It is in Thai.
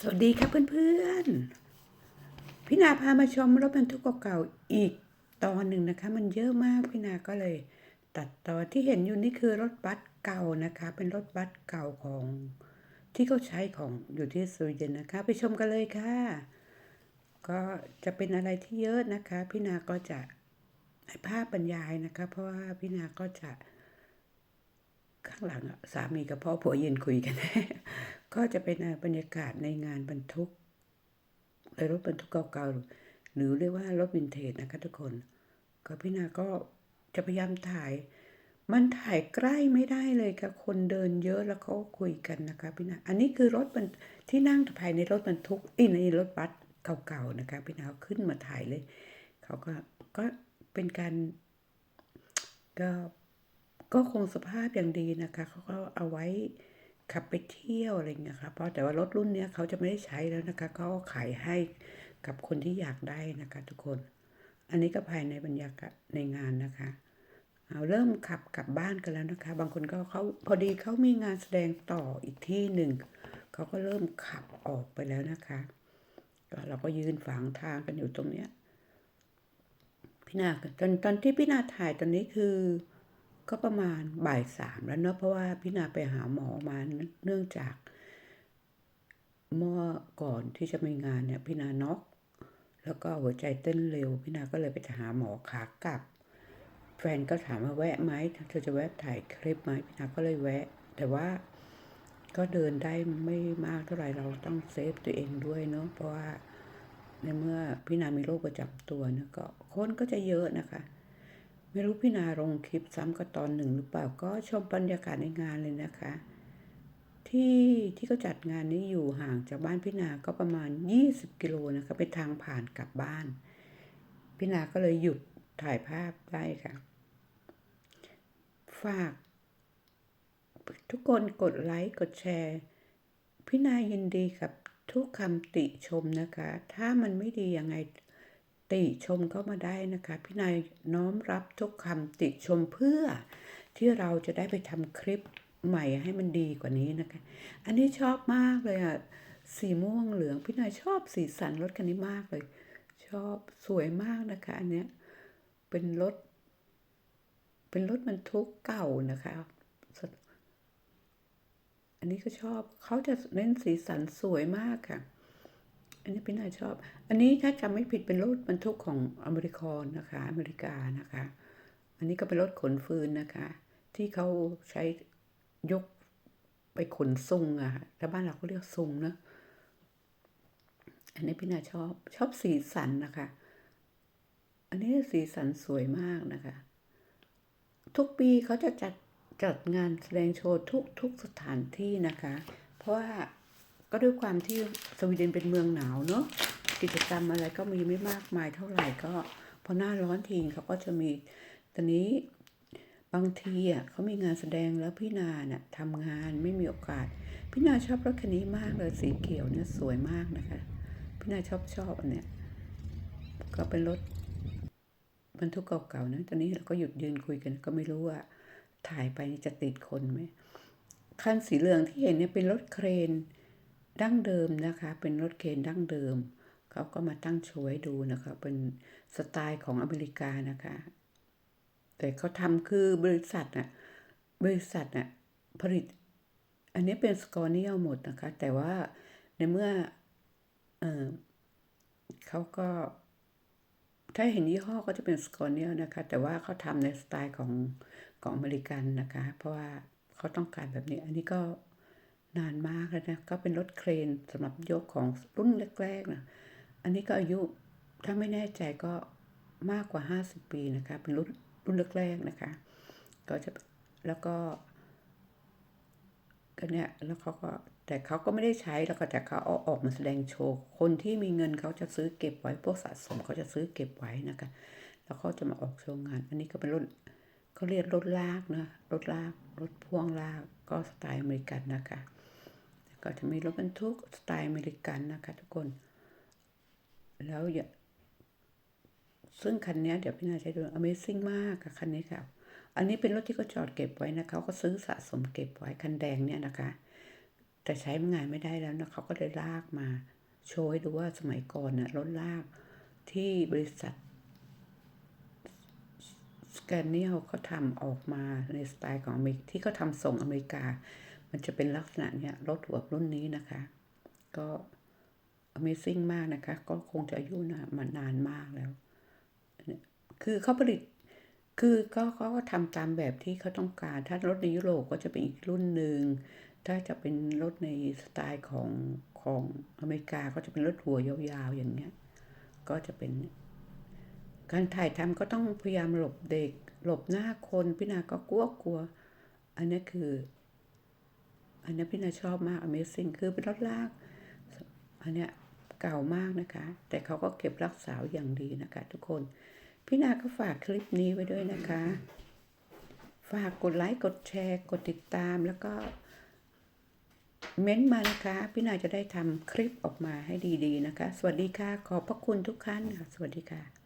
สวัสดีครับเพื่อนๆ พี่นาพามาชมรถบรรทุกเก่าๆอีกตอนหนึ่งนะคะ มันเยอะมากพี่นาก็เลย ตัดตอนที่เห็นอยู่นี่คือรถบัสเก่านะคะ เป็นรถบัสเก่าของที่เขาใช้ของอยู่ที่สวีเดนนะคะ ไปชมกันเลยค่ะ ก็จะเป็นอะไรที่เยอะนะคะ พี่นาก็จะให้ภาพบรรยายนะคะ เพราะว่าพี่นาก็จะ ข้างหลังสามีกับพ่อผัวยืนคุยกัน ก็จะเป็นบรรยากาศในงานบรรทุกในรถบรรทุกเก่าๆหรือเรียกว่ารถวินเทจนะคะทุกคน ก็พี่นาก็จะพยายามถ่าย มันถ่ายใกล้ไม่ได้เลยค่ะคนเดินเยอะแล้วเขาคุยกันนะคะพี่นาอันนี้คือรถบรรที่นั่งภายในรถบรรทุกอีในรถบัสเก่าๆนะคะพี่นาเอาขึ้นมาถ่ายเลยเขาก็ก็เป็นการก็ก็คงสภาพอย่างดีนะคะเขาก็เอาไว้ ขับไปเที่ยวอะไรเงี้ยค่ะเพราะแต่ว่ารถรุ่นเนี้ยเขาจะไม่ได้ใช้แล้วนะคะเขาก็ขายให้กับคนที่อยากได้นะคะทุกคน อันนี้ก็ภายในบรรยากาศในงานนะคะเอาเริ่มขับกลับบ้านกันแล้วนะคะ บางคนก็เขาพอดีเขามีงานแสดงต่ออีกที่หนึ่งเขาก็เริ่มขับออกไปแล้วนะคะก็เราก็ยืนฝังทางกันอยู่ตรงเนี้ยพี่นาตอนตอนที่พี่นาถ่ายตอนนี้คือ ก็ประมาณบ่ายสามแล้วเนาะเพราะว่าพี่นาไปหาหมอมาเนื่องจาก เมื่อก่อนที่จะมีงานเนี่ยพี่นาน็อกแล้วก็หัวใจเต้นเร็ว พี่นาก็เลยไปหาหมอขากลับ แฟนก็ถามว่าแวะไหมเธอจะแวะถ่ายคลิปไหมพี่นาก็เลยแวะ แต่ว่าก็เดินได้ไม่มากเท่าไหร่เราต้องเซฟตัวเองด้วยเนาะเพราะว่าในเมื่อพี่นามีโรคประจำตัวเนี่ยก็คนก็จะเยอะนะคะ ไม่รู้พี่นาลงคลิปซ้ำกับตอนหนึ่งหรือเปล่าก็ชมบรรยากาศในงานเลยนะคะ ที่ที่เขาจัดงานนี้อยู่ห่างจากบ้านพี่นาก็ประมาณ 20 กิโลนะคะเป็นทางผ่านกลับบ้าน พี่นาก็เลยหยุดถ่ายภาพได้ค่ะ ฝาก ทุกคนกดไลค์กดแชร์ พี่นายินดีกับทุกคำติชมนะคะ ถ้ามันไม่ดียังไง ติชมเข้ามาได้นะคะ พี่นายน้อมรับทุกคำติชมเพื่อที่เราจะได้ไปทำคลิปใหม่ให้มันดีกว่านี้นะคะ อันนี้ชอบมากเลยอะสีม่วงเหลือง พี่นายชอบสีสันรถคันนี้มากเลย ชอบสวยมากนะคะ อันเนี้ยเป็นรถ เป็นรถบรรทุกเก่านะคะ อันนี้ก็ชอบเขาจะเน้นสีสันสวยมากค่ะ อันนี้พี่นายชอบ อันนี้ถ้าจำไม่ผิดเป็นรถบรรทุกของอเมริกอนนะคะ อเมริกานะคะ อันนี้ก็เป็นรถขนฟืนนะคะ ที่เขาใช้ยกไปขนซุงอะค่ะแต่บ้านเราก็เรียกซุงนะ อันนี้พี่นาชอบชอบสีสันนะคะ อันนี้สีสันสวยมากนะคะ ทุกปีเขาจะจัดจัดงานแสดงโชว์ทุกทุกสถานที่นะคะ เพราะว่า ก็ด้วยความที่สวีเดนเป็นเมืองหนาวเนาะกิจกรรมอะไรก็มีไม่มากมายเท่าไหร่ก็พอหน้าร้อนทีเขาก็จะมีตอนนี้บางทีอะเขามีงานแสดงแล้วพี่นาเนี่ยทำงานไม่มีโอกาส พี่นาชอบรถคันนี้มากเลยสีเขียวเนี่ยสวยมากนะคะ พี่นาชอบชอบอันเนี้ยก็เป็นรถบรรทุกเก่าๆนะตอนนี้เราก็หยุดยืนคุยกัน ก็ไม่รู้ว่าถ่ายไปนี่จะติดคนไหมคันสีเหลืองที่เห็นเนี่ยเป็นรถเครน ดั้งเดิมนะคะ เป็นรถเครนดั้งเดิม เขาก็มาตั้งโชว์ให้ดูนะคะ เป็นสไตล์ของอเมริกานะคะ แต่เขาทำคือบริษัทน่ะบริษัทน่ะผลิต อันนี้เป็นสกอร์เนียลหมดนะคะ แต่ว่าในเมื่อเออเขาก็ถ้าเห็นยี่ห้อก็จะเป็นสกอร์เนียลนะคะ แต่ว่าเขาทำในสไตล์ของของอเมริกันนะคะ เพราะว่าเขาต้องการแบบนี้ อันนี้ก็ นานมากแล้วนะก็เป็นรถเครนสำหรับยกของรุ่นแรกๆนะอันนี้ก็อายุถ้าไม่แน่ใจก็มากกว่า 50 ปีนะคะ เป็นรุ่นรุ่นแรกๆนะคะ ก็จะแล้วก็ก็เนี่ยแล้วเขาก็แต่เขาก็ไม่ได้ใช้แล้วก็แต่เขาเอาออกมาแสดงโชว์ คนที่มีเงินเขาจะซื้อเก็บไว้พวกสะสมเขาจะซื้อเก็บไว้นะคะ แล้วเขาจะมาออกโชว์งาน อันนี้ก็เป็นรถเขาเรียกรถลากนะรถลากรถพ่วงลากก็สไตล์อเมริกันนะคะ ก็จะมีรถบรรทุกสไตล์อเมริกันนะคะทุกคน แล้วอย่าซึ่งคันนี้เดี๋ยวพี่นาใช้ดู Amazing มากค่ะคันนี้ค่ะ อันนี้เป็นรถที่เขาจอดเก็บไว้นะคะเขาก็ซื้อสะสมเก็บไว้คันแดงเนี่ยนะคะ แต่ใช้งานไม่ได้แล้วนะเขาก็เลยลากมาโชว์ให้ดูว่าสมัยก่อนนะ่ะรถลากที่บริษัทสแกนเนียลเขาทำออกมาในสไตล์ของอเมริกที่เขาทำส่งอเมริกา มันจะเป็นลักษณะเนี้ยรถหัวรุ่นนี้นะคะ ก็ Amazing มากนะคะ ก็คงจะอายุนะมานานมากแล้วเนี่ยคือเขาผลิต คือก็เขาก็ทำตามแบบที่เขาต้องการ ถ้ารถในยุโรปก็จะเป็นอีกรุ่นหนึ่ง ถ้าจะเป็นรถในสไตล์ของของอเมริกาก็จะเป็นรถหัวยาวๆอย่างเงี้ย ก็จะเป็น การถ่ายทำก็ต้องพยายามหลบเด็ก หลบหน้าคนพี่นาก็กลัวกลัว อันนี้คือ อันนี้พี่นาชอบมาก Amazing คือเป็นรถลาก อันเนี้ยเก่ามากนะคะ แต่เขาก็เก็บรักษาอย่างดีนะคะ ทุกคน พี่นาก็ฝากคลิปนี้ไว้ด้วยนะคะ ฝากกดไลค์กดแชร์ กดติดตามแล้วก็เม้นต์มานะคะ พี่นาจะได้ทำคลิปออกมาให้ดีๆนะคะ สวัสดีค่ะ ขอบพระคุณทุกท่านค่ะ สวัสดีค่ะ